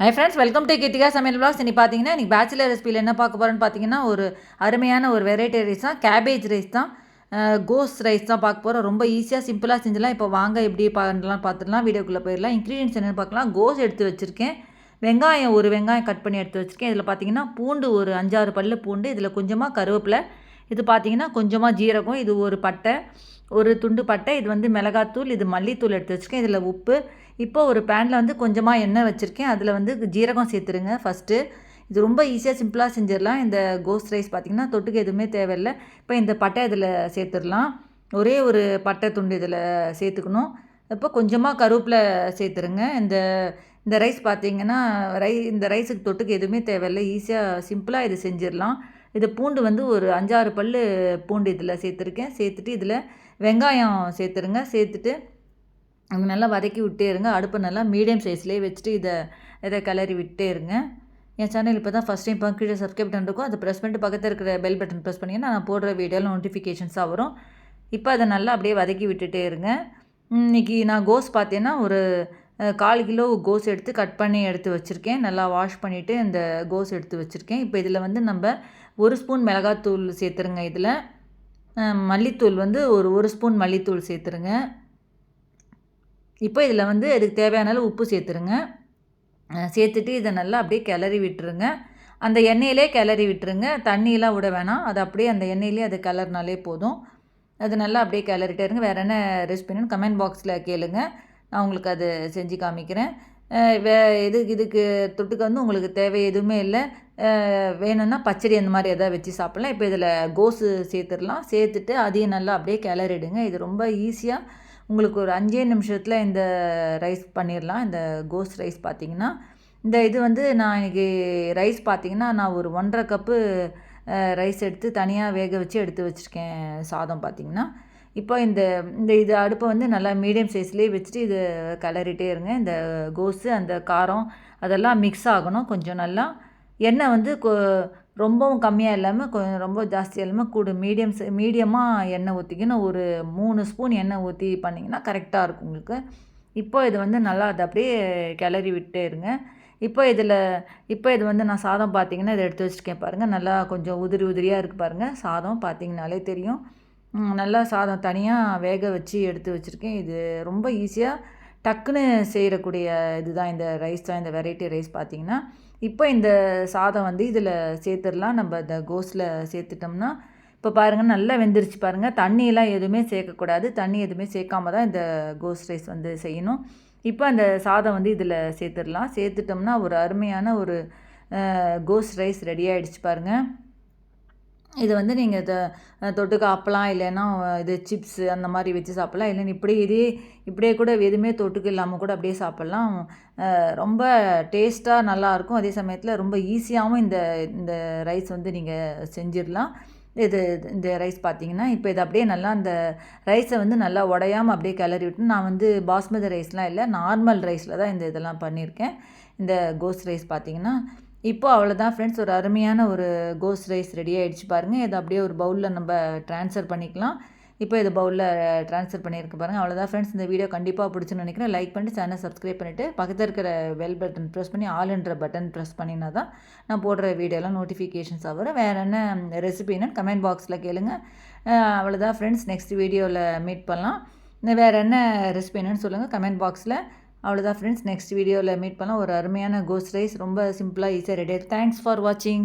Hi friends welcome to Kithika சமையல் blogs இன்னைக்கு பார்த்தீங்கன்னா இன்றைக்கி பேச்சுலர் ரெசிபியில் என்ன பார்க்க போகிறோன்னு பார்த்தீங்கன்னா ஒரு அருமையான ஒரு வெரைட்டி ரைஸ் தான் கேபேஜ் ரைஸ் தான் கோஸ் ரைஸ் தான் பார்க்க போகிறோம் ரொம்ப ஈஸியாக சிம்பிளாக செஞ்சலாம் இப்போ வாங்க எப்படி பண்ணலாம் பார்த்துடலாம் வீடியோக்குள்ளே போயிடலாம். இன்க்ரீடியன்ஸ் என்னென்னு பார்க்கலாம். கோஸ் எடுத்து வச்சுருக்கேன். வெங்காயம் ஒரு வெங்காயம் கட் பண்ணி எடுத்து வச்சுருக்கேன். இதில் பார்த்தீங்கன்னா பூண்டு ஒரு அஞ்சாறு பல்லு பூண்டு இதில் கொஞ்சமாக கருவேப்பிலை இது பார்த்தீங்கன்னா கொஞ்சமாக ஜீரகம் இது ஒரு பட்டை ஒரு துண்டு பட்டை இது வந்து மிளகாத்தூள் இது மல்லித்தூள் எடுத்து வச்சுருக்கேன். இதில் உப்பு இப்போ ஒரு பேனில் வந்து கொஞ்சமாக எண்ணெய் வச்சுருக்கேன். அதில் வந்து ஜீரகம் சேர்த்துருங்க ஃபஸ்ட்டு இது ரொம்ப ஈஸியாக சிம்பிளாக செஞ்சிடலாம். இந்த கோஸ்ட் ரைஸ் பார்த்திங்கன்னா தொட்டுக்கு எதுவுமே தேவையில்லை. இப்போ இந்த பட்டை இதில் சேர்த்துடலாம். ஒரே ஒரு பட்டை துண்டு இதில் சேர்த்துக்கணும். இப்போ கொஞ்சமாக கருவேப்பில் சேர்த்துருங்க. இந்த இந்த ரைஸ் பார்த்திங்கன்னா ரை இந்த ரைஸுக்கு தொட்டுக்கு எதுவுமே தேவையில்லை. ஈஸியாக சிம்பிளாக இது செஞ்சிடலாம். இது பூண்டு வந்து ஒரு அஞ்சாறு பல் பூண்டு இதில் சேர்த்துருக்கேன். சேர்த்துட்டு இதில் வெங்காயம் சேர்த்துருங்க. சேர்த்துட்டு நல்லா வதக்கி விட்டே இருங்க. அடுப்பை நல்லா மீடியம் சைஸ்லேயே வச்சுட்டு இதை இதை கிளறி விட்டே இருங்க. என் சேனல் இப்போ தான் ஃபஸ்ட் டைம் கீழே சப்ஸ்கிரைப் பட்டன் இருக்கும். அதை ப்ரெஸ் பண்ணிட்டு பக்கத்தில் இருக்கிற பெல் பட்டன் ப்ரெஸ் பண்ணிங்கன்னா நான் போடுற வீடியோவில் நோட்டிஃபிகேஷன்ஸாக வரும். இப்போ அதை நல்லா அப்படியே வதக்கி விட்டுட்டே இருங்க. இன்றைக்கி நான் கோஸ் பார்த்தேன்னா ஒரு கால் கிலோ கோஸ் எடுத்து கட் பண்ணி எடுத்து வச்சுருக்கேன். நல்லா வாஷ் பண்ணிவிட்டு இந்த கோஸ் எடுத்து வச்சுருக்கேன். இப்போ இதில் வந்து நம்ம ஒரு ஸ்பூன் மிளகாத்தூள் சேர்த்துருங்க இதில். மல்லித்தூள் வந்து ஒரு ஒரு ஸ்பூன் மல்லித்தூள் சேர்த்துருங்க. இப்போ இதில் வந்து இதுக்கு தேவையான அளவு உப்பு சேர்த்துருங்க. சேர்த்துட்டு இதை நல்லா அப்படியே கிளறி விட்டுருங்க. அந்த எண்ணெயிலே கிளறி விட்டுருங்க. தண்ணியெலாம் விட வேணாம். அது அப்படியே அந்த எண்ணெயிலே அது கலர்னாலே போதும். அது நல்லா அப்படியே கிளறிட்டே இருங்க. வேறு என்ன ரெசிபின்னு கமெண்ட் பாக்ஸில் கேளுங்க. நான் உங்களுக்கு அது செஞ்சு காமிக்கிறேன். வே இது இதுக்கு தொட்டுக்க வந்து உங்களுக்கு தேவை எதுவுமே இல்லை. வேணும்னா பச்சடி அந்த மாதிரி எதாவது வச்சு சாப்பிட்லாம். இப்போ இதில் கோஸு சேர்த்துடலாம். சேர்த்துட்டு அதையும் நல்லா அப்படியே கிளறிடுங்க. இது ரொம்ப ஈஸியாக உங்களுக்கு ஒரு அஞ்சே நிமிஷத்தில் இந்த ரைஸ் பண்ணிடலாம். இந்த கோஸ் ரைஸ் பார்த்திங்கன்னா. இந்த இது வந்து நான் இன்றைக்கி ரைஸ் பார்த்திங்கன்னா நான் ஒரு ஒன்றரை கப்பு ரைஸ் எடுத்து தனியாக வேக வச்சு எடுத்து வச்சுருக்கேன் சாதம் பார்த்திங்கன்னா. இப்போ இந்த இந்த இது அடுப்பை வந்து நல்லா மீடியம் சைஸ்லேயே வச்சுட்டு இது கிளறிட்டே இருங்க. இந்த கோஸு அந்த காரம் அதெல்லாம் மிக்ஸ் ஆகணும். கொஞ்சம் நல்லா எண்ணெய் வந்து கொ ரொம்பவும் கம்மியாக இல்லாமல் கொஞ்சம் ரொம்ப ஜாஸ்தியாக இல்லாமல் கூட மீடியம் மீடியமாக எண்ணெய் ஊற்றிக்கணும் ஒரு மூணு ஸ்பூன் எண்ணெய் ஊற்றி பண்ணிங்கன்னா கரெக்டாக இருக்கும் உங்களுக்கு. இப்போ இது வந்து நல்லா அதை அப்படியே கிளறி விட்டே இருங்க. இப்போ இதில் இப்போ இது வந்து நான் சாதம் பார்த்தீங்கன்னா இதை எடுத்து வச்சுருக்கேன் பாருங்கள் நல்லா கொஞ்சம் உதிரி உதிரியாக இருக்குது பாருங்கள் சாதம் பார்த்தீங்கனாலே தெரியும். நல்லா சாதம் தனியாக வேக வச்சு எடுத்து வச்சுருக்கேன். இது ரொம்ப ஈஸியாக டக்குன்னு செய்யக்கூடிய இதுதான். இந்த ரைஸ் தான் இந்த வெரைட்டி ரைஸ் பார்த்திங்கன்னா இப்போ இந்த சாதம் வந்து இதில் சேர்த்துடலாம். நம்ம இந்த கோஸில் சேர்த்துட்டோம்னா இப்போ பாருங்கள் நல்லா வெந்துருச்சு பாருங்கள் தண்ணியெலாம் எதுவுமே சேர்க்கக்கூடாது. தண்ணி எதுவுமே சேர்க்காம தான் இந்த கோஸ் ரைஸ் வந்து செய்யணும். இப்போ அந்த சாதம் வந்து இதில் சேர்த்துடலாம். சேர்த்துட்டோம்னா ஒரு அருமையான ஒரு கோஸ் ரைஸ் ரெடி ஆகிடுச்சு பாருங்கள் இது வந்து நீங்கள் இதை தொட்டுக்க அப்பளம் இல்லைன்னா இது சிப்ஸு அந்த மாதிரி வச்சு சாப்பிட்லாம். இல்லைன்னு இப்படியே இதே இப்படியே கூட எதுவுமே தொட்டுக்க இல்லாமல் கூட அப்படியே சாப்பிட்லாம். ரொம்ப டேஸ்ட்டாக நல்லாயிருக்கும். அதே சமயத்தில் ரொம்ப ஈஸியாகவும் இந்த இந்த ரைஸ் வந்து நீங்கள் செஞ்சிடலாம். இது இந்த ரைஸ் பார்த்தீங்கன்னா இப்போ இது அப்படியே நல்லா அந்த ரைஸை வந்து நல்லா உடையாமல் அப்படியே கிளறி விட்டு நான் வந்து பாஸ்மதி ரைஸ்லாம் இல்லை நார்மல் ரைஸில் தான் இந்த இதெல்லாம் பண்ணியிருக்கேன். இந்த கோஸ் ரைஸ் பார்த்தீங்கன்னா இப்போது அவ்வளோதான் ஃப்ரெண்ட்ஸ் ஒரு அருமையான ஒரு கோஸ் ரைஸ் ரெடி ஆகிடுச்சு பாருங்கள் இதை அப்படியே ஒரு பவுலில் நம்ம ட்ரான்ஸ்ஃபர் பண்ணிக்கலாம். இப்போ இது பவுலில் ட்ரான்ஸ்ஃபர் பண்ணியிருக்கு பாருங்கள் அவ்வளோதான் ஃப்ரெண்ட்ஸ் இந்த வீடியோ கண்டிப்பாக பிடிச்சுன்னு நினைக்கிறேன். லைக் பண்ணி சேனல் சப்ஸ்கிரைப் பண்ணிவிட்டு பக்கத்தில் இருக்கிற பெல் பட்டன் ப்ரெஸ் பண்ணி ஆல்ன்ற பட்டன் ப்ரெஸ் பண்ணினா தான் நான் போடுற வீடியோலாம் நோட்டிஃபிகேஷன்ஸ் வரும். வேறு என்ன ரெசிபின்னு கமெண்ட் பாக்ஸில் கேளுங்க. அவ்வளோதான் ஃப்ரெண்ட்ஸ் நெக்ஸ்ட் வீடியோவில் மீட் பண்ணலாம். வேறு என்ன ரெசிபி என்னன்னு சொல்லுங்கள் கமெண்ட் பாக்ஸில் அவ்வளோதான் ஃப்ரெண்ட்ஸ் நெக்ஸ்ட் வீடியோவில் மீட் பண்ணலாம். ஒரு அருமையான கோஸ் ரைஸ் ரொம்ப சிம்பிளாக ஈஸியாக ரெடி தேங்க்ஸ் ஃபார் வாட்சிங்